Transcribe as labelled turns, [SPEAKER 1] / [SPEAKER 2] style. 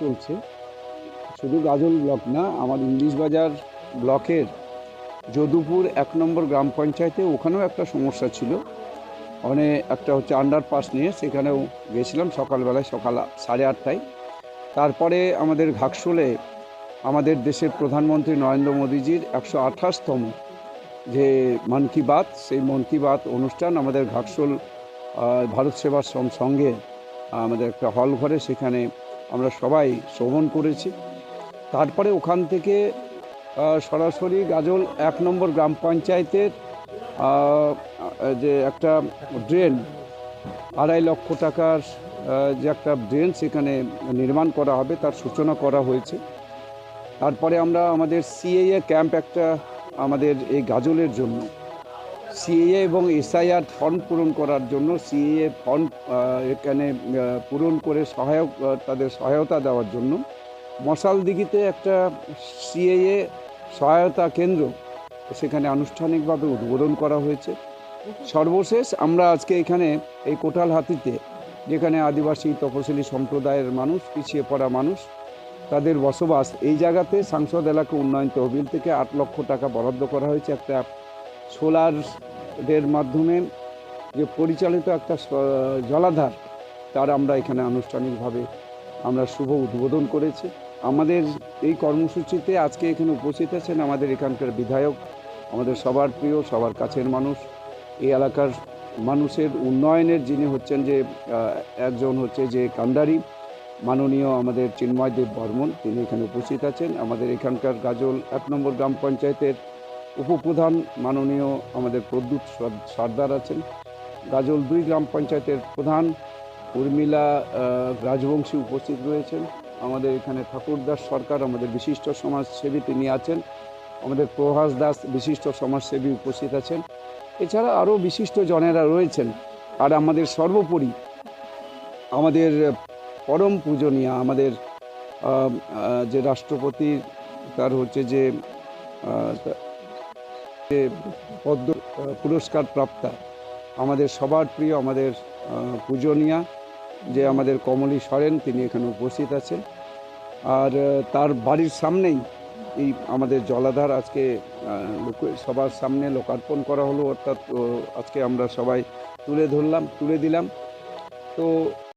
[SPEAKER 1] চলছে। শুধু গাজল ব্লক না, আমার ইংলিশ বাজার ব্লকের যদুপুর এক নম্বর গ্রাম পঞ্চায়েতে ওখানেও একটা সমস্যা ছিল। ওখানে একটা হচ্ছে আন্ডারপাস নিয়ে সেখানেও গেছিলাম সকালবেলায়, সকাল সাড়ে আটটায়। তারপরে আমাদের ঘাকশোলে আমাদের দেশের প্রধানমন্ত্রী নরেন্দ্র মোদীজির একশো আঠাশতম যে মন কি বাত, সেই মন কি বাত অনুষ্ঠান আমাদের ঘাকশোল ভারত সেবাশ্রম সঙ্গে আমাদের একটা হল ঘরে সেখানে আমরা সবাই শ্রবণ করেছি। তারপরে ওখান থেকে সরাসরি গাজল এক নম্বর গ্রাম পঞ্চায়েতের যে একটা ড্রেন, আড়াই লক্ষ টাকার যে একটা ড্রেন সেখানে নির্মাণ করা হবে, তার সূচনা করা হয়েছে। তারপরে আমরা আমাদের সিএএ ক্যাম্প একটা আমাদের এই গাজলের জন্য সিএএ এবং এসআইআর ফর্ম পূরণ করার জন্য সিএ ফর্ম এখানে পূরণ করে সহায়ক তাদের সহায়তা দেওয়ার জন্য মশাল দিঘিতে একটা সিএএ সহায়তা কেন্দ্র সেখানে আনুষ্ঠানিকভাবে উদ্বোধন করা হয়েছে। সর্বশেষ আমরা আজকে এখানে এই কোটাল হাতিতে যেখানে আদিবাসী তপশিলি সম্প্রদায়ের মানুষ, পিছিয়ে পড়া মানুষ, তাদের বসবাস, এই জায়গাতে সাংসদ এলাকা উন্নয়ন তহবিল থেকে আট লক্ষ টাকা বরাদ্দ করা হয়েছে। একটা সোলারের মাধ্যমে যে পরিচালিত একটা জলাধার, তার আমরা এখানে আনুষ্ঠানিকভাবে আমরা শুভ উদ্বোধন করেছি। আমাদের এই কর্মসূচিতে আজকে এখানে উপস্থিত আছেন আমাদের এখানকার বিধায়ক, আমাদের সবার প্রিয়, সবার কাছের মানুষ। এই এলাকার মানুষের উন্নয়নের যিনি হচ্ছেন যে একজন হচ্ছে যে কান্ডারি, মাননীয় আমাদের চিন্ময় দেব বর্মন, তিনি এখানে উপস্থিত আছেন। আমাদের এখানকার গাজল এক নম্বর গ্রাম পঞ্চায়েতের উপপ্রধান মাননীয় আমাদের প্রদ্যুৎ সর- সর্দার আছেন। গাজল দুই গ্রাম পঞ্চায়েতের প্রধান উর্মিলা রাজবংশী উপস্থিত রয়েছেন। আমাদের এখানে ঠাকুরদাস সরকার, আমাদের বিশিষ্ট সমাজসেবী তিনি আছেন। আমাদের প্রভাস দাস, বিশিষ্ট সমাজসেবী উপস্থিত আছেন। এছাড়া আরও বিশিষ্ট জনেরা রয়েছেন। আর আমাদের সর্বোপরি আমাদের পরম পূজনীয় আমাদের যে রাষ্ট্রপতি, তার হচ্ছে যে যে পদ্ম পুরস্কার প্রাপ্তা আমাদের সবার প্রিয়, আমাদের পূজনীয়া, যে আমাদের কমলী সরেন, তিনি এখানে উপস্থিত আছেন। আর তার বাড়ির সামনেই এই আমাদের জলাধার আজকে সবার সামনে লোকার্পণ করা হলো। অর্থাৎ আজকে আমরা সবাই তুলে ধরলাম, তুলে দিলাম। তো